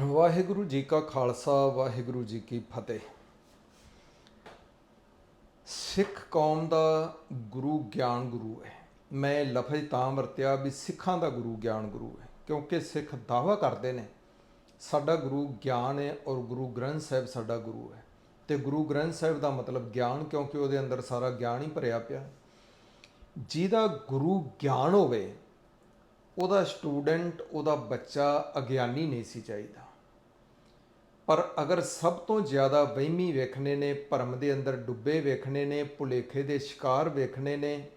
ਵਾਹਿਗੁਰੂ ਜੀ ਕਾ ਖਾਲਸਾ, ਵਾਹਿਗੁਰੂ ਜੀ ਕੀ ਫਤਿਹ। ਸਿੱਖ ਕੌਮ ਦਾ ਗੁਰੂ ਗਿਆਨ ਗੁਰੂ ਹੈ। ਮੈਂ ਲਫ਼ਜ਼ ਤਾਂ ਵਰਤਿਆ ਵੀ ਸਿੱਖਾਂ ਦਾ ਗੁਰੂ ਗਿਆਨ ਗੁਰੂ ਹੈ, ਕਿਉਂਕਿ ਸਿੱਖ ਦਾਵਾ ਕਰਦੇ ਨੇ, ਸਾਡਾ ਗੁਰੂ ਗਿਆਨ ਹੈ ਔਰ ਗੁਰੂ ਗ੍ਰੰਥ ਸਾਹਿਬ ਸਾਡਾ ਗੁਰੂ ਹੈ। ਤੇ ਗੁਰੂ ਗ੍ਰੰਥ ਸਾਹਿਬ ਦਾ ਮਤਲਬ ਗਿਆਨ ਕਿਉਂਕਿ ਉਹਦੇ ਅੰਦਰ ਸਾਰਾ ਗਿਆਨ ਹੀ ਭਰਿਆ ਪਿਆ। ਜਿਹਦਾ ਗੁਰੂ ਗਿਆਨ ਹੋਵੇ, ਉਹਦਾ ਸਟੂਡੈਂਟ, ਉਹਦਾ ਬੱਚਾ ਅਗਿਆਨੀ ਨਹੀਂ ਸੀ ਚਾਹੀਦਾ। ਪਰ ਅਗਰ ਸਭ ਤੋਂ ਜ਼ਿਆਦਾ ਵਹਿਮੀ ਵੇਖਣੇ ਨੇ, ਭਰਮ ਦੇ ਅੰਦਰ ਡੁੱਬੇ ਵੇਖਣੇ ਨੇ, ਭੁਲੇਖੇ ਦੇ ਸ਼ਿਕਾਰ ਵੇਖਣੇ ਨੇ,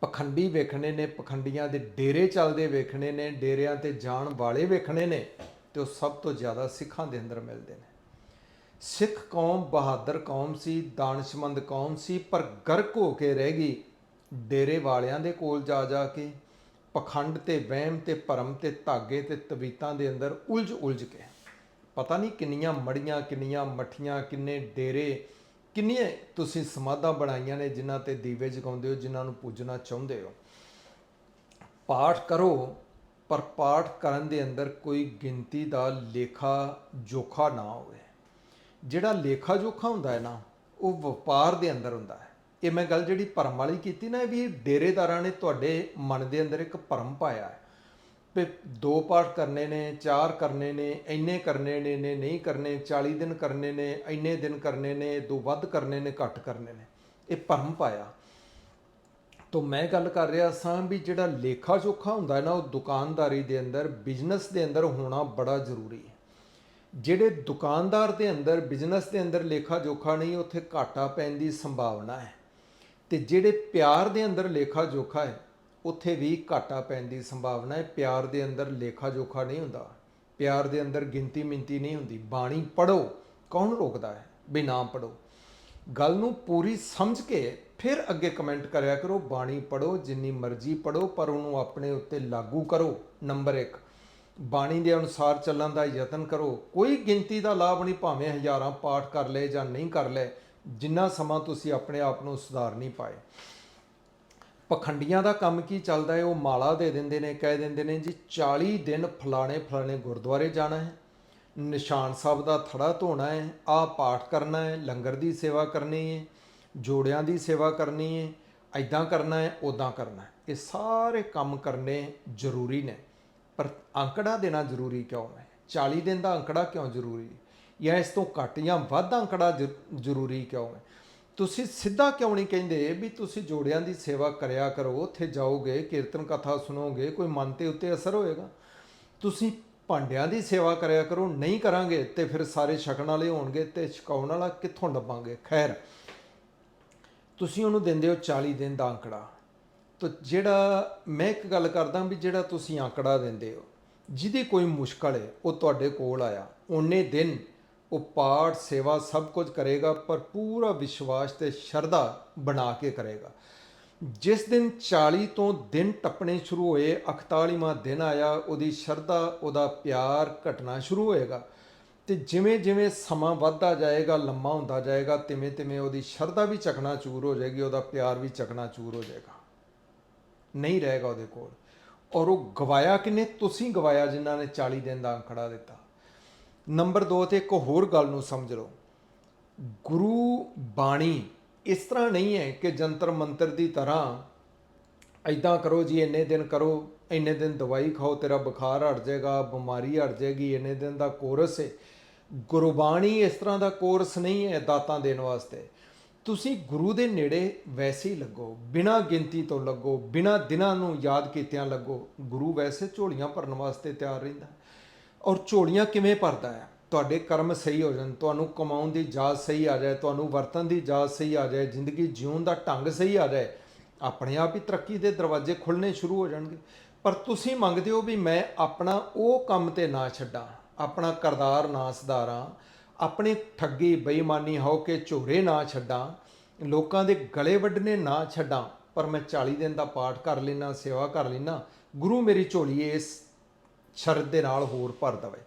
ਪਖੰਡੀ ਵੇਖਣੇ ਨੇ, ਪਖੰਡੀਆਂ ਦੇ ਡੇਰੇ ਚੱਲਦੇ ਵੇਖਣੇ ਨੇ, ਡੇਰਿਆਂ ਤੇ ਜਾਣ ਵਾਲੇ ਵੇਖਣੇ ਨੇ, ਤੇ ਉਹ ਸਭ ਤੋਂ ਜ਼ਿਆਦਾ ਸਿੱਖਾਂ ਦੇ ਅੰਦਰ ਮਿਲਦੇ ਨੇ। ਸਿੱਖ ਕੌਮ ਬਹਾਦਰ ਕੌਮ ਸੀ, ਦਾਨਸ਼ਮੰਦ ਕੌਮ ਸੀ, ਪਰ ਗਰਕ ਹੋ ਕੇ ਰਹਿ ਗਈ, ਡੇਰੇ ਵਾਲਿਆਂ ਦੇ ਕੋਲ ਜਾ ਜਾ ਕੇ, ਪਖੰਡ ਤੇ ਵਹਿਮ ਤੇ ਭਰਮ ਤੇ ਧਾਗੇ ਤੇ ਤਵੀਤਾਂ ਦੇ ਅੰਦਰ ਉਲਝ ਉਲਝ ਕੇ। ਪਤਾ ਨਹੀਂ ਕਿੰਨੀਆਂ ਮੜੀਆਂ, ਕਿੰਨੀਆਂ ਮੱਠੀਆਂ, ਕਿੰਨੇ ਡੇਰੇ, ਕਿੰਨੀਆਂ ਤੁਸੀਂ ਸਮਾਧਾਂ ਬਣਾਈਆਂ ਨੇ ਜਿਨ੍ਹਾਂ ਤੇ ਦੀਵੇ ਜਗਾਉਂਦੇ ਹੋ, ਜਿਨ੍ਹਾਂ ਨੂੰ ਪੂਜਣਾ ਚਾਹੁੰਦੇ ਹੋ। ਪਾਠ ਕਰੋ, ਪਰ ਪਾਠ ਕਰਨ ਦੇ ਅੰਦਰ ਕੋਈ ਗਿਣਤੀ ਦਾ ਲੇਖਾ ਜੋਖਾ ਨਾ ਹੋਵੇ। ਜਿਹੜਾ ਲੇਖਾ ਜੋਖਾ ਹੁੰਦਾ ਹੈ ਨਾ, ਉਹ ਵਪਾਰ ਦੇ ਅੰਦਰ ਹੁੰਦਾ ਹੈ। ਇਹ ਮੈਂ ਗੱਲ ਜਿਹੜੀ ਭਰਮ ਵਾਲੀ ਕੀਤੀ ਨਾ ਵੀ ਡੇਰੇਦਾਰਾਂ ਨੇ ਤੁਹਾਡੇ ਮਨ ਦੇ ਅੰਦਰ ਇੱਕ ਭਰਮ ਪਾਇਆ ਹੈ। ਵੀ ਦੋ ਪਾਠ ਕਰਨੇ ਨੇ, ਚਾਰ ਕਰਨੇ ਨੇ, ਇੰਨੇ ਕਰਨੇ ਨੇ ਨੇ ਨਹੀਂ ਕਰਨੇ 40 ਦਿਨ ਕਰਨੇ ਨੇ, ਇੰਨੇ ਦਿਨ ਕਰਨੇ ਨੇ, ਦੋ ਵੱਧ ਕਰਨੇ ਨੇ, ਘੱਟ ਕਰਨੇ ਨੇ। ਇਹ ਭਰਮ ਪਾਇਆ। ਤੋਂ ਮੈਂ ਗੱਲ ਕਰ ਰਿਹਾ ਸਾਂ ਵੀ ਜਿਹੜਾ ਲੇਖਾ ਜੋਖਾ ਹੁੰਦਾ ਹੈ ਨਾ, ਉਹ ਦੁਕਾਨਦਾਰੀ ਦੇ ਅੰਦਰ, ਬਿਜ਼ਨਸ ਦੇ ਅੰਦਰ ਹੋਣਾ ਬੜਾ ਜ਼ਰੂਰੀ ਹੈ। ਜਿਹੜੇ ਦੁਕਾਨਦਾਰ ਦੇ ਅੰਦਰ, ਬਿਜ਼ਨਸ ਦੇ ਅੰਦਰ ਲੇਖਾ ਜੋਖਾ ਨਹੀਂ, ਉੱਥੇ ਘਾਟਾ ਪੈਣ ਦੀ ਸੰਭਾਵਨਾ ਹੈ। ਤੇ ਜਿਹੜੇ ਪਿਆਰ ਦੇ ਅੰਦਰ ਲੇਖਾ ਜੋਖਾ ਹੈ ਉੱਥੇ ਵੀ ਘਾਟਾ ਪੈਣ ਦੀ ਸੰਭਾਵਨਾ ਹੈ। ਪਿਆਰ ਦੇ ਅੰਦਰ ਲੇਖਾ ਜੋਖਾ ਨਹੀਂ ਹੁੰਦਾ। ਪਿਆਰ ਦੇ ਅੰਦਰ ਗਿਣਤੀ ਮਿੰਤੀ ਨਹੀਂ ਹੁੰਦੀ। ਬਾਣੀ ਪੜੋ ਕੌਣ ਰੋਕਦਾ ਹੈ? ਵੀ ਨਾ ਪੜੋ ਗੱਲ ਨੂੰ ਪੂਰੀ ਸਮਝ ਕੇ ਫਿਰ ਅੱਗੇ ਕਮੈਂਟ ਕਰਿਆ ਕਰੋ। ਬਾਣੀ ਪੜੋ ਜਿੰਨੀ ਮਰਜ਼ੀ ਪੜੋ ਪਰ ਉਹਨੂੰ ਆਪਣੇ ਉੱਤੇ ਲਾਗੂ ਕਰੋ। ਨੰਬਰ 1 ਬਾਣੀ ਦੇ ਅਨੁਸਾਰ ਚੱਲਣ ਦਾ ਯਤਨ ਕਰੋ। ਕੋਈ ਗਿਣਤੀ ਦਾ ਲਾਭ ਨਹੀਂ, ਭਾਵੇਂ ਹਜ਼ਾਰਾਂ ਪਾਠ ਕਰ ਲਏ ਜਾਂ ਨਹੀਂ ਕਰ ਲਏ। ਜਿੰਨਾ ਸਮਾਂ ਤੁਸੀਂ ਆਪਣੇ ਆਪ ਨੂੰ ਸੁਧਾਰ ਨਹੀਂ ਪਾਏ। ਪਖੰਡੀਆਂ ਦਾ ਕੰਮ ਕੀ ਚੱਲਦਾ ਹੈ? ਉਹ ਮਾਲਾ ਦੇ ਦਿੰਦੇ ਨੇ, ਕਹਿ ਦਿੰਦੇ ਨੇ, ਜੀ 40 ਦਿਨ ਫਲਾਣੇ ਫਲਾਣੇ ਗੁਰਦੁਆਰੇ ਜਾਣਾ ਹੈ। ਨਿਸ਼ਾਨ ਸਾਹਿਬ ਦਾ ਥੜਾ ਧੋਣਾ ਹੈ। ਆ ਪਾਠ ਕਰਨਾ ਹੈ। ਲੰਗਰ ਦੀ ਸੇਵਾ ਕਰਨੀ ਹੈ। ਜੋੜਿਆਂ ਦੀ ਸੇਵਾ ਕਰਨੀ ਹੈ। ਐਦਾਂ ਕਰਨਾ ਹੈ ਉਦਾਂ ਕਰਨਾ ਹੈ। ਇਹ ਸਾਰੇ ਕੰਮ ਕਰਨੇ ਜ਼ਰੂਰੀ ਨੇ। ਪਰ ਅੰਕੜਾ ਦੇਣਾ ਜ਼ਰੂਰੀ ਕਿਉਂ ਹੈ? 40 ਦਿਨ ਦਾ ਅੰਕੜਾ ਕਿਉਂ ਜ਼ਰੂਰੀ? ਹੈ ਜਾਂ ਇਸ ਤੋਂ ਘੱਟ ਜਾਂ ਵੱਧ ਅੰਕੜਾ ਜ- ਜ਼ਰੂਰੀ ਕਿਉਂ ਹੈ? ਤੁਸੀਂ ਸਿੱਧਾ ਕਿਉਂ ਨਹੀਂ ਕਹਿੰਦੇ ਵੀ ਤੁਸੀਂ ਜੋੜਿਆਂ ਦੀ ਸੇਵਾ ਕਰਿਆ ਕਰੋ, ਉੱਥੇ ਜਾਓਗੇ, ਕੀਰਤਨ ਕਥਾ ਸੁਣੋਗੇ, ਕੋਈ ਮਨ ਤੇ ਉੱਤੇ ਅਸਰ ਹੋਏਗਾ। ਤੁਸੀਂ ਭਾਂਡਿਆਂ ਦੀ ਸੇਵਾ ਕਰਿਆ ਕਰੋ, ਨਹੀਂ ਕਰਾਂਗੇ ਤੇ ਫਿਰ ਸਾਰੇ ਛਕਣ ਵਾਲੇ ਹੋਣਗੇ ਤੇ ਛਕਾਉਣ ਵਾਲਾ ਕਿੱਥੋਂ ਲੱਭਾਂਗੇ? ਖੈਰ, ਤੁਸੀਂ ਉਹਨੂੰ ਦਿੰਦੇ ਹੋ 40 ਦਿਨ ਦਾ ਅੰਕੜਾ। ਤਾਂ ਜਿਹੜਾ ਮੈਂ ਇੱਕ ਗੱਲ ਕਰਦਾ ਵੀ ਜਿਹੜਾ ਤੁਸੀਂ ਅੰਕੜਾ ਦਿੰਦੇ ਹੋ, ਜਿਹਦੀ ਕੋਈ ਮੁਸ਼ਕਲ ਹੈ, ਉਹ ਤੁਹਾਡੇ ਕੋਲ ਆਇਆ। ਉਹਨੇ ਦਿਨ ਉਹ ਪਾਠ, ਸੇਵਾ ਸਭ ਕੁਝ ਕਰੇਗਾ, ਪਰ ਪੂਰਾ ਵਿਸ਼ਵਾਸ ਤੇ ਸ਼ਰਧਾ ਬਣਾ ਕੇ ਕਰੇਗਾ। ਜਿਸ ਦਿਨ 40 ਤੋਂ ਦਿਨ ਟੱਪਣੇ ਸ਼ੁਰੂ ਹੋਏ 41ਵਾਂ ਦਿਨ ਆਇਆ, ਉਹਦੀ ਸ਼ਰਧਾ, ਉਹਦਾ ਪਿਆਰ ਘਟਣਾ ਸ਼ੁਰੂ ਹੋਏਗਾ। ਤੇ ਜਿਵੇਂ ਜਿਵੇਂ ਸਮਾਂ ਵੱਧਦਾ ਜਾਏਗਾ, ਲੰਮਾ ਹੁੰਦਾ ਜਾਏਗਾ, ਤਿਵੇਂ ਤਿਵੇਂ ਉਹਦੀ ਸ਼ਰਧਾ ਵੀ ਚਕਨਾ ਚੂਰ ਹੋ ਜਾਏਗੀ, ਉਹਦਾ ਪਿਆਰ ਵੀ ਚਕਨਾ ਚੂਰ ਹੋ ਜਾਏਗਾ। ਨਹੀਂ ਰਹੇਗਾ ਉਹਦੇ ਕੋਲ। ਔਰ ਉਹ ਗਵਾਇਆ ਕਿਨੇ? ਤੁਸੀਂ ਗਵਾਇਆ ਜਿਨ੍ਹਾਂ ਨੇ 40 ਦਿਨ ਦਾ ਅੰਕੜਾ ਦਿੱਤਾ। ਨੰਬਰ 2 ਤੇ ਇੱਕ ਹੋਰ ਗੱਲ ਨੂੰ ਸਮਝ ਲਓ। ਗੁਰੂ ਬਾਣੀ ਇਸ ਤਰ੍ਹਾਂ ਨਹੀਂ ਹੈ ਕਿ ਜੰਤਰ ਮੰਤਰ ਦੀ ਤਰ੍ਹਾਂ ਐਦਾਂ ਕਰੋ ਜੀ, ਇੰਨੇ ਦਿਨ ਕਰੋ, ਇੰਨੇ ਦਿਨ ਦਵਾਈ ਖਾਓ, ਤੇਰਾ ਬੁਖਾਰ ਹਟ ਜਾਏਗਾ, ਬਿਮਾਰੀ ਹਟ ਜਾਏਗੀ, ਇੰਨੇ ਦਿਨ ਦਾ ਕੋਰਸ ਹੈ। ਗੁਰਬਾਣੀ ਇਸ ਤਰ੍ਹਾਂ ਦਾ ਕੋਰਸ ਨਹੀਂ ਹੈ ਦਾਤਾਂ ਦੇਣ ਵਾਸਤੇ। ਤੁਸੀਂ ਗੁਰੂ ਦੇ ਨੇੜੇ ਵੈਸੇ ਹੀ ਲੱਗੋ, ਬਿਨਾਂ ਗਿਣਤੀ ਤੋਂ ਲੱਗੋ, ਬਿਨਾਂ ਦਿਨਾਂ ਨੂੰ ਯਾਦ ਕੀਤਿਆਂ ਲੱਗੋ, ਗੁਰੂ ਵੈਸੇ ਝੋਲੀਆਂ ਭਰਨ ਵਾਸਤੇ ਤਿਆਰ ਰਹਿੰਦਾ। ਔਰ ਝੋਲੀਆਂ ਕਿਵੇਂ ਭਰਦਾ ਹੈ? ਤੁਹਾਡੇ ਕਰਮ ਸਹੀ ਹੋ ਜਾਣ, ਤੁਹਾਨੂੰ ਕਮਾਉਣ ਦੀ ਜਾਚ ਸਹੀ ਆ ਜਾਏ, ਤੁਹਾਨੂੰ ਵਰਤਣ ਦੀ ਜਾਚ ਸਹੀ ਆ ਜਾਏ, ਜ਼ਿੰਦਗੀ ਜਿਉਣ ਦਾ ਢੰਗ ਸਹੀ ਆ ਜਾਏ, ਆਪਣੇ ਆਪ ਹੀ ਤਰੱਕੀ ਦੇ ਦਰਵਾਜ਼ੇ ਖੁੱਲਣੇ ਸ਼ੁਰੂ ਹੋ ਜਾਣਗੇ। ਪਰ ਤੁਸੀਂ ਮੰਗਦੇ ਹੋ ਵੀ ਮੈਂ ਆਪਣਾ ਉਹ ਕੰਮ ਤੇ ਨਾ ਛੱਡਾਂ, ਆਪਣਾ ਕਰਦਾਰ ਨਾ ਸੁਧਾਰਾਂ, ਆਪਣੀ ਠੱਗੀ, ਬੇਈਮਾਨੀ ਹੋ ਕੇ ਝੋਰੇ ਨਾ ਛੱਡਾਂ, ਲੋਕਾਂ ਦੇ ਗਲੇ ਵੱਢਣੇ ਨਾ ਛੱਡਾਂ, ਪਰ ਮੈਂ 40 ਦਿਨ ਦਾ ਪਾਠ ਕਰ ਲੈਣਾ ਸੇਵਾ ਕਰ ਲੈਣਾ ਗੁਰੂ ਮੇਰੀ ਝੋਲੀ ਇਸ ਸ਼ਰਤ ਦੇ ਨਾਲ ਹੋਰ ਭਰ ਦਵੇ।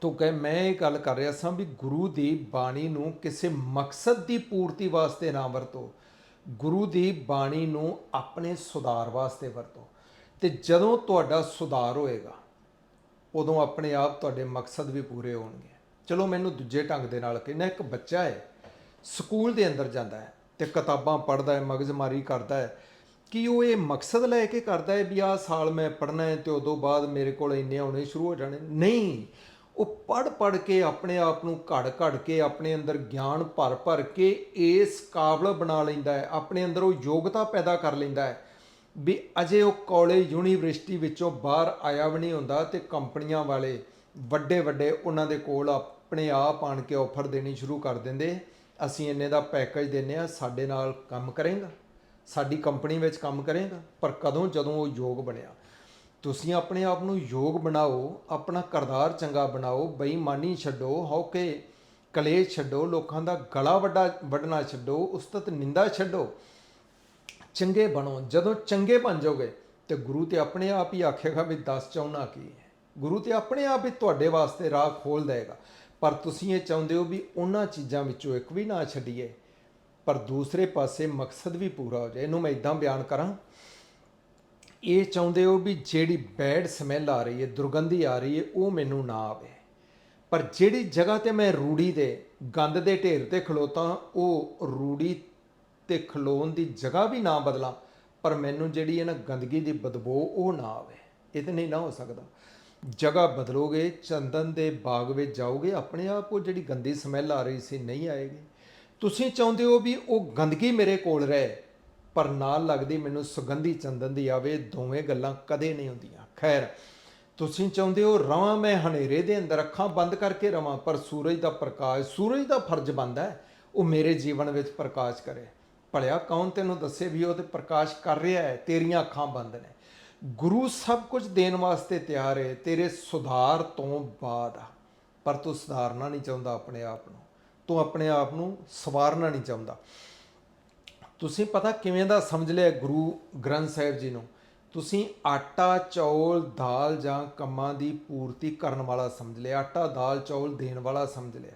ਤੋ ਕਹੇ, ਮੈਂ ਇਹ ਗੱਲ ਕਰ ਰਿਹਾ ਸਾਂ ਵੀ ਗੁਰੂ ਦੀ ਬਾਣੀ ਨੂੰ ਕਿਸੇ ਮਕਸਦ ਦੀ ਪੂਰਤੀ ਵਾਸਤੇ ਨਾ ਵਰਤੋ। ਗੁਰੂ ਦੀ ਬਾਣੀ ਨੂੰ ਆਪਣੇ ਸੁਧਾਰ ਵਾਸਤੇ ਵਰਤੋ। ਤੇ ਜਦੋਂ ਤੁਹਾਡਾ ਸੁਧਾਰ ਹੋਏਗਾ, ਉਦੋਂ ਆਪਣੇ ਆਪ ਤੁਹਾਡੇ ਮਕਸਦ ਵੀ ਪੂਰੇ ਹੋਣਗੇ। ਚਲੋ, ਮੈਨੂੰ ਦੂਜੇ ਢੰਗ ਦੇ ਨਾਲ ਕਹਿੰਦਾ ਇੱਕ ਬੱਚਾ ਹੈ, ਸਕੂਲ ਦੇ ਅੰਦਰ ਜਾਂਦਾ ਹੈ ਤੇ ਕਿਤਾਬਾਂ ਪੜ੍ਹਦਾ ਹੈ, ਮਗਜ਼ਮਾਰੀ ਕਰਦਾ ਹੈ ਕਿ ਉਹ ਇਹ ਮਕਸਦ ਲੈ ਕੇ ਕਰਦਾ ਹੈ ਵੀ ਆਹ ਸਾਲ ਮੈਂ ਪੜ੍ਹਨਾ ਹੈ ਤੇ ਉਦੋਂ ਬਾਅਦ ਮੇਰੇ ਕੋਲ ਇੰਨੇ ਆਉਣੇ ਸ਼ੁਰੂ ਹੋ ਜਾਣੇ? ਨਹੀਂ। ਉਹ ਪੜ੍ਹ ਪੜ੍ਹ ਕੇ ਆਪਣੇ ਆਪ ਨੂੰ ਘੜ ਘੜ ਕੇ ਆਪਣੇ ਅੰਦਰ ਗਿਆਨ ਭਰ ਭਰ ਕੇ ਇਸ ਕਾਬਲ ਬਣਾ ਲੈਂਦਾ ਹੈ। ਆਪਣੇ ਅੰਦਰ ਉਹ ਯੋਗਤਾ ਪੈਦਾ ਕਰ ਲੈਂਦਾ ਹੈ ਵੀ ਅਜੇ ਉਹ ਕਾਲਜ, ਯੂਨੀਵਰਸਿਟੀ ਵਿੱਚੋਂ ਬਾਹਰ ਆਇਆ ਵੀ ਨਹੀਂ ਹੁੰਦਾ ਤੇ ਕੰਪਨੀਆਂ ਵਾਲੇ ਵੱਡੇ ਵੱਡੇ ਉਹਨਾਂ ਦੇ ਕੋਲ ਆਪਣੇ ਆਪ ਆਣ ਕੇ ਆਫਰ ਦੇਣੀ ਸ਼ੁਰੂ ਕਰ ਦਿੰਦੇ, ਅਸੀਂ ਇੰਨੇ ਦਾ ਪੈਕੇਜ ਦਿੰਨੇ ਆ ਸਾਡੇ ਨਾਲ ਕੰਮ ਕਰੇਗਾ। ਸਾਡੀ ਕੰਪਨੀ ਵਿੱਚ ਕੰਮ ਕਰੇਗਾ, ਪਰ ਕਦੋਂ ਜਦੋਂ ਉਹ ਯੋਗ ਬਣਿਆ। ਤੁਸੀਂ ਆਪਣੇ ਆਪ ਨੂੰ ਯੋਗ ਬਣਾਓ, ਆਪਣਾ ਕਰਦਾਰ ਚੰਗਾ ਬਣਾਓ, ਬੇਈਮਾਨੀ ਛੱਡੋ ਹੌਕੇ ਕਲੇਸ਼ ਛੱਡੋ, ਲੋਕਾਂ ਦਾ ਗਲਾ ਵੱਡਾ, ਵੱਢਣਾ ਛੱਡੋ, ਉਸਤਤ ਨਿੰਦਾ ਛੱਡੋ, ਚੰਗੇ ਬਣੋ। ਜਦੋਂ ਚੰਗੇ ਬਣ ਜਾਓਗੇ, ਤੇ ਗੁਰੂ ਤੇ ਆਪਣੇ ਆਪ ਹੀ ਆਖੇਗਾ ਵੀ ਦੱਸ ਚਾਹੁੰਨਾ ਕੀ ਹੈ। ਗੁਰੂ ਤੇ ਆਪਣੇ ਆਪ ਹੀ ਤੁਹਾਡੇ ਵਾਸਤੇ ਰਾਹ ਖੋਲ ਦੇਗਾ ਪਰ ਤੁਸੀਂ ਇਹ ਚਾਹੁੰਦੇ ਹੋ ਵੀ ਉਹਨਾਂ ਚੀਜ਼ਾਂ ਵਿੱਚੋਂ ਇੱਕ ਵੀ ਨਾ ਛੱਡੀਏ। ਪਰ ਦੂਸਰੇ ਪਾਸੇ ਮਕਸਦ ਵੀ ਪੂਰਾ ਹੋ ਜਾਏ। ਇਹਨੂੰ ਮੈਂ ਇਦਾਂ ਬਿਆਨ ਕਰਾਂ। ਇਹ ਚਾਹੁੰਦੇ ਹੋ ਵੀ ਜਿਹੜੀ ਬੈਡ ਸਮੈਲ ਆ ਰਹੀ ਹੈ, ਦੁਰਗੰਧੀ ਆ ਰਹੀ ਹੈ, ਉਹ ਮੈਨੂੰ ਨਾ ਆਵੇ। ਪਰ ਜਿਹੜੀ ਜਗ੍ਹਾ ਤੇ ਮੈਂ ਰੂੜੀ ਦੇ, ਗੰਦ ਦੇ ਢੇਰ ਤੇ ਖਲੋਤਾ, ਉਹ ਰੂੜੀ ਤੇ ਖਲੋਣ ਦੀ ਜਗ੍ਹਾ ਵੀ ਨਾ ਬਦਲਾਂ, ਪਰ ਮੈਨੂੰ ਜਿਹੜੀ ਹੈ ਨਾ ਗੰਦਗੀ ਦੀ ਬਦਬੂ, ਉਹ ਨਾ ਆਵੇ। ਇਹ ਤੇ ਨਹੀਂ ਨਾ ਹੋ ਸਕਦਾ। ਜਗ੍ਹਾ ਬਦਲੋਗੇ, ਚੰਦਨ ਦੇ ਬਾਗ ਵਿੱਚ ਜਾਓਗੇ, ਆਪਣੇ ਆਪ ਉਹ ਜਿਹੜੀ ਗੰਦੀ ਸਮੈਲ ਆ ਰਹੀ ਸੀ, ਨਹੀਂ ਆਏਗੀ। ਤੁਸੀਂ ਚਾਹੁੰਦੇ ਹੋ ਵੀ ਉਹ ਗੰਦਗੀ ਮੇਰੇ ਕੋਲ ਰਹੇ, ਪਰ ਨਾਲ ਲੱਗਦੀ ਮੈਨੂੰ ਸੁਗੰਧੀ ਚੰਦਨ ਦੀ ਆਵੇ, ਦੋਵੇਂ ਗੱਲਾਂ ਕਦੇ ਨਹੀਂ ਹੁੰਦੀਆਂ। ਖੈਰ, ਤੁਸੀਂ ਚਾਹੁੰਦੇ ਹੋ ਰਵਾਂ ਮੈਂ ਹਨੇਰੇ ਦੇ ਅੰਦਰ ਅੱਖਾਂ ਬੰਦ ਕਰਕੇ ਰਵਾਂ, ਪਰ ਸੂਰਜ ਦਾ ਪ੍ਰਕਾਸ਼, ਸੂਰਜ ਦਾ ਫਰਜ਼ ਬਣਦਾ ਹੈ, ਉਹ ਮੇਰੇ ਜੀਵਨ ਵਿੱਚ ਪ੍ਰਕਾਸ਼ ਕਰੇ। ਭਲਿਆ ਕੌਣ ਤੈਨੂੰ ਦੱਸੇ ਵੀ ਉਹ ਤੇ ਪ੍ਰਕਾਸ਼ ਕਰ ਰਿਹਾ ਹੈ? ਤੇਰੀਆਂ ਅੱਖਾਂ ਬੰਦ ਨੇ। ਗੁਰੂ ਸਭ ਕੁਝ ਦੇਣ ਵਾਸਤੇ ਤਿਆਰ ਹੈ, ਤੇਰੇ ਸੁਧਾਰ ਤੋਂ ਬਾਅਦ ਪਰ ਤੂੰ ਸੁਧਾਰਨਾ ਨਹੀਂ ਚਾਹੁੰਦਾ ਆਪਣੇ ਆਪ ਨੂੰ। ਤੂੰ ਆਪਣੇ ਆਪ ਨੂੰ ਸਵਾਰਨਾ ਨਹੀਂ ਚਾਹੁੰਦਾ। ਤੁਸੀਂ ਪਤਾ ਕਿਵੇਂ ਦਾ ਸਮਝ ਲਿਆ ਗੁਰੂ ਗ੍ਰੰਥ ਸਾਹਿਬ ਜੀ ਨੂੰ? ਤੁਸੀਂ ਆਟਾ, ਚੌਲ, ਦਾਲ ਜਾਂ ਕੰਮਾਂ ਦੀ ਪੂਰਤੀ ਕਰਨ ਵਾਲਾ ਸਮਝ ਲਿਆ, ਆਟਾ, ਦਾਲ, ਚੌਲ ਦੇਣ ਵਾਲਾ ਸਮਝ ਲਿਆ।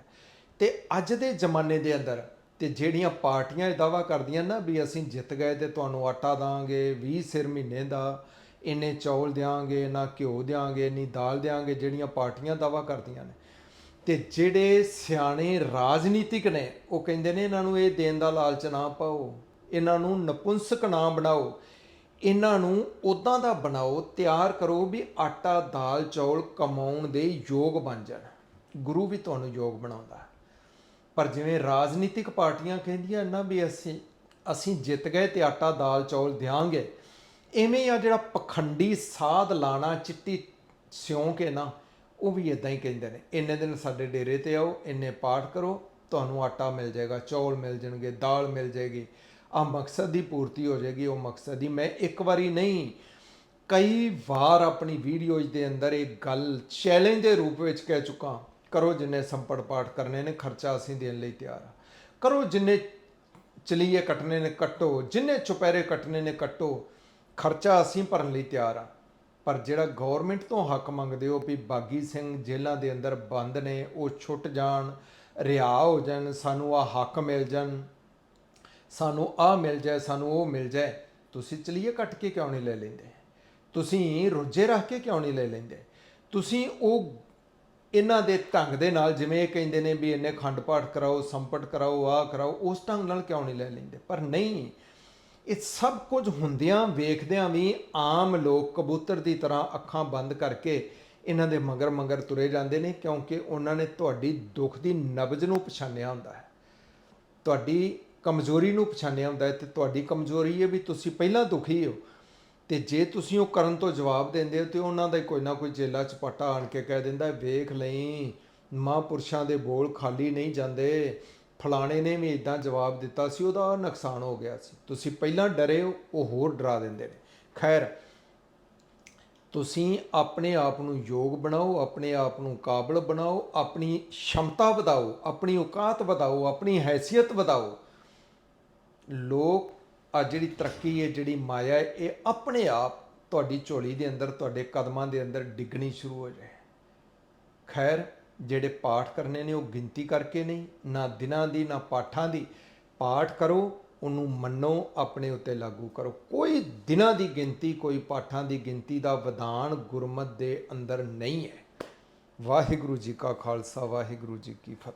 ਤੇ ਅੱਜ ਦੇ ਜ਼ਮਾਨੇ ਦੇ ਅੰਦਰ ਤੇ ਜਿਹੜੀਆਂ ਪਾਰਟੀਆਂ ਇਹ ਦਾਵਾ ਕਰਦੀਆਂ ਨਾ ਵੀ ਅਸੀਂ ਜਿੱਤ ਗਏ ਤੇ ਤੁਹਾਨੂੰ ਆਟਾ ਦਾਂਗੇ 20 ਸਿਰ ਮਹੀਨੇ ਦਾ, ਇੰਨੇ ਚੌਲ ਦਿਆਂਗੇ, ਨਾ ਘਿਓ ਦਿਆਂਗੇ, ਇੰਨੀ ਦਾਲ ਦਿਆਂਗੇ, ਜਿਹੜੀਆਂ ਪਾਰਟੀਆਂ ਦਾਵਾ ਕਰਦੀਆਂ ਨੇ ਤੇ ਜਿਹੜੇ ਸਿਆਣੇ ਰਾਜਨੀਤਿਕ ਨੇ, ਉਹ ਕਹਿੰਦੇ ਨੇ ਇਹਨਾਂ ਨੂੰ ਇਹ ਦੇਣ ਦਾ ਲਾਲਚ ਨਾ ਪਾਓ, ਇਹਨਾਂ ਨੂੰ ਨਪੁੰਸਕ ਨਾ ਬਣਾਓ, ਇਹਨਾਂ ਨੂੰ ਉਦਾਂ ਦਾ ਬਣਾਓ, ਤਿਆਰ ਕਰੋ ਵੀ ਆਟਾ, ਦਾਲ, ਚੌਲ ਕਮਾਉਣ ਦੇ ਯੋਗ ਬਣ ਜਾਣ। ਗੁਰੂ ਵੀ ਤੁਹਾਨੂੰ ਯੋਗ ਬਣਾਉਂਦਾ ਪਰ ਜਿਵੇਂ ਰਾਜਨੀਤਿਕ ਪਾਰਟੀਆਂ ਕਹਿੰਦੀਆਂ ਨਾ ਵੀ ਅਸੀਂ ਅਸੀਂ ਜਿੱਤ ਗਏ ਤੇ ਆਟਾ, ਦਾਲ, ਚੌਲ ਦਿਆਂਗੇ, ਐਵੇਂ ਆ ਜਿਹੜਾ ਪਖੰਡੀ ਸਾਧ ਲਾਣਾ, ਚਿੱਟੀ ਸਿਉਂ ਕੇ ਨਾ ਉਹ ਵੀ ਇਦਾਂ ਹੀ ਕਹਿੰਦੇ ਨੇ, ਇੰਨੇ ਦਿਨ ਸਾਡੇ ਡੇਰੇ ਤੇ ਆਓ, ਇੰਨੇ ਪਾਠ ਕਰੋ, ਤੁਹਾਨੂੰ ਆਟਾ ਮਿਲ ਜਾਏਗਾ, ਚੌਲ ਮਿਲ ਜਾਣਗੇ, ਦਾਲ ਮਿਲ ਜਾਏਗੀ ਆ ਮਕਸਦ ਦੀ ਪੂਰਤੀ ਹੋ ਜਾਏਗੀ, ਉਹ ਮਕਸਦ ਦੀ ਮੈਂ ਇੱਕ ਵਾਰੀ ਨਹੀਂ, ਕਈ ਵਾਰ ਆਪਣੀ ਵੀਡੀਓਜ਼ ਦੇ ਅੰਦਰ ਇਹ ਗੱਲ ਚੈਲੰਜ ਦੇ ਰੂਪ ਵਿੱਚ ਕਹਿ ਚੁੱਕਾ, ਕਰੋ ਜਿੰਨੇ ਸੰਪੜ ਪਾਠ ਕਰਨੇ ਨੇ, ਖਰਚਾ ਅਸੀਂ ਦੇਣ ਲਈ ਤਿਆਰ ਆ। ਕਰੋ ਜਿੰਨੇ ਚਲੀਏ ਕੱਟਣੇ ਨੇ ਕੱਟੋ, ਜਿੰਨੇ ਚੁਪਹਿਰੇ ਕੱਟਣੇ ਨੇ ਕੱਟੋ, ਖਰਚਾ ਅਸੀਂ ਭਰਨ ਲਈ ਤਿਆਰ ਆ। ਪਰ ਜਿਹੜਾ ਗਵਰਨਮੈਂਟ ਤੋਂ ਹੱਕ ਮੰਗਦੇ ਹੋ ਵੀ ਬਾਗੀ ਸਿੰਘ ਜੇਲ੍ਹਾਂ ਦੇ ਅੰਦਰ ਬੰਦ ਨੇ, ਉਹ ਛੁੱਟ ਜਾਣ, ਰਿਹਾ ਹੋ ਜਾਣ, ਸਾਨੂੰ ਆ ਹੱਕ ਮਿਲ ਜਾਣ, ਸਾਨੂੰ ਆ ਮਿਲ ਜਾਏ, ਸਾਨੂੰ ਉਹ ਮਿਲ ਜਾਏ, ਤੁਸੀਂ ਚਲੀਏ ਕੱਟ ਕੇ ਕਿਉਂ ਨਹੀਂ ਲੈ ਲੈਂਦੇ? ਤੁਸੀਂ ਰੋਜੇ ਰੱਖ ਕੇ ਕਿਉਂ ਨਹੀਂ ਲੈ ਲੈਂਦੇ? ਤੁਸੀਂ ਉਹ ਇਹਨਾਂ ਦੇ ਢੰਗ ਦੇ ਨਾਲ ਜਿਵੇਂ ਇਹ ਕਹਿੰਦੇ ਨੇ ਵੀ ਇੰਨੇ ਖੰਡ ਪਾਠ ਕਰਾਓ, ਸੰਪਟ ਕਰਾਓ ਆ ਕਰਾਓ, ਉਸ ਢੰਗ ਨਾਲ ਕਿਉਂ ਨਹੀਂ ਲੈ ਲੈਂਦੇ? ਪਰ ਨਹੀਂ ਇਹ ਸਭ ਕੁਝ ਹੁੰਦਿਆਂ ਵੇਖਦਿਆਂ ਵੀ ਆਮ ਲੋਕ ਕਬੂਤਰ ਦੀ ਤਰ੍ਹਾਂ ਅੱਖਾਂ ਬੰਦ ਕਰਕੇ ਇਹਨਾਂ ਦੇ ਮਗਰ ਮਗਰ ਤੁਰੇ ਜਾਂਦੇ ਨੇ, ਕਿਉਂਕਿ ਉਹਨਾਂ ਨੇ ਤੁਹਾਡੀ ਦੁੱਖ ਦੀ ਨਬਜ਼ ਨੂੰ ਪਛਾਣਿਆ ਹੁੰਦਾ ਹੈ। ਤੁਹਾਡੀ ਕਮਜ਼ੋਰੀ ਨੂੰ ਪਛਾਣਿਆ ਹੁੰਦਾ ਹੈ ਤੇ ਤੁਹਾਡੀ ਕਮਜ਼ੋਰੀ ਹੈ ਵੀ ਤੁਸੀਂ ਪਹਿਲਾਂ ਦੁਖੀ ਹੋ ਤੇ ਜੇ ਤੁਸੀਂ ਉਹ ਕਰਨ ਤੋਂ ਜਵਾਬ ਦਿੰਦੇ ਹੋ ਤੇ ਉਹਨਾਂ ਦਾ ਕੋਈ ਨਾ ਕੋਈ ਜੇਲਾ ਚਪਾਟਾ ਆਣ ਕੇ ਕਹਿ ਦਿੰਦਾ ਵੇਖ ਲਈ, ਮਹਾਂਪੁਰਸ਼ਾਂ ਦੇ ਬੋਲ ਖਾਲੀ ਨਹੀਂ ਜਾਂਦੇ ਫਲਾਣੇ ਨੇ ਵੀ ਇਦਾਂ ਜਵਾਬ ਦਿੱਤਾ ਸੀ, ਉਹਦਾ ਨੁਕਸਾਨ ਹੋ ਗਿਆ ਸੀ। ਤੁਸੀਂ ਪਹਿਲਾਂ ਡਰੇ ਹੋ, ਉਹ ਹੋਰ ਡਰਾ ਦਿੰਦੇ ਨੇ। ਖੈਰ, ਤੁਸੀਂ ਆਪਣੇ ਆਪ ਨੂੰ ਯੋਗ ਬਣਾਓ, ਆਪਣੇ ਆਪ ਨੂੰ ਕਾਬਲ ਬਣਾਓ, ਆਪਣੀ ਸ਼ਮਤਾ ਵਧਾਓ, ਆਪਣੀ ਔਕਾਤ ਵਧਾਓ, ਆਪਣੀ ਹੈਸੀਅਤ ਵਧਾਓ। ਲੋਕ ਆ ਜਿਹੜੀ ਤਰੱਕੀ ਹੈ, ਜਿਹੜੀ ਮਾਇਆ ਹੈ, ਇਹ ਆਪਣੇ ਆਪ ਤੁਹਾਡੀ ਝੋਲੀ ਦੇ ਅੰਦਰ, ਤੁਹਾਡੇ ਕਦਮਾਂ ਦੇ ਅੰਦਰ ਡਿੱਗਣੀ ਸ਼ੁਰੂ ਹੋ ਜਾਏ। ਖੈਰ ਜਿਹੜੇ ਪਾਠ ਕਰਨੇ ਨੇ ਉਹ ਗਿਣਤੀ ਕਰਕੇ ਨਹੀਂ, ਨਾ ਦਿਨਾਂ ਦੀ, ਨਾ ਪਾਠਾਂ ਦੀ। ਪਾਠ ਕਰੋ, ਉਹਨੂੰ ਮੰਨੋ, ਆਪਣੇ ਉੱਤੇ ਲਾਗੂ ਕਰੋ। ਕੋਈ ਦਿਨਾਂ ਦੀ ਗਿਣਤੀ, ਕੋਈ ਪਾਠਾਂ ਦੀ ਗਿਣਤੀ ਦਾ ਵਿਧਾਨ ਗੁਰਮਤ ਦੇ ਅੰਦਰ ਨਹੀਂ ਹੈ। ਵਾਹਿਗੁਰੂ ਜੀ ਕਾ ਖਾਲਸਾ, ਵਾਹਿਗੁਰੂ ਜੀ ਕੀ ਫਤਿਹ।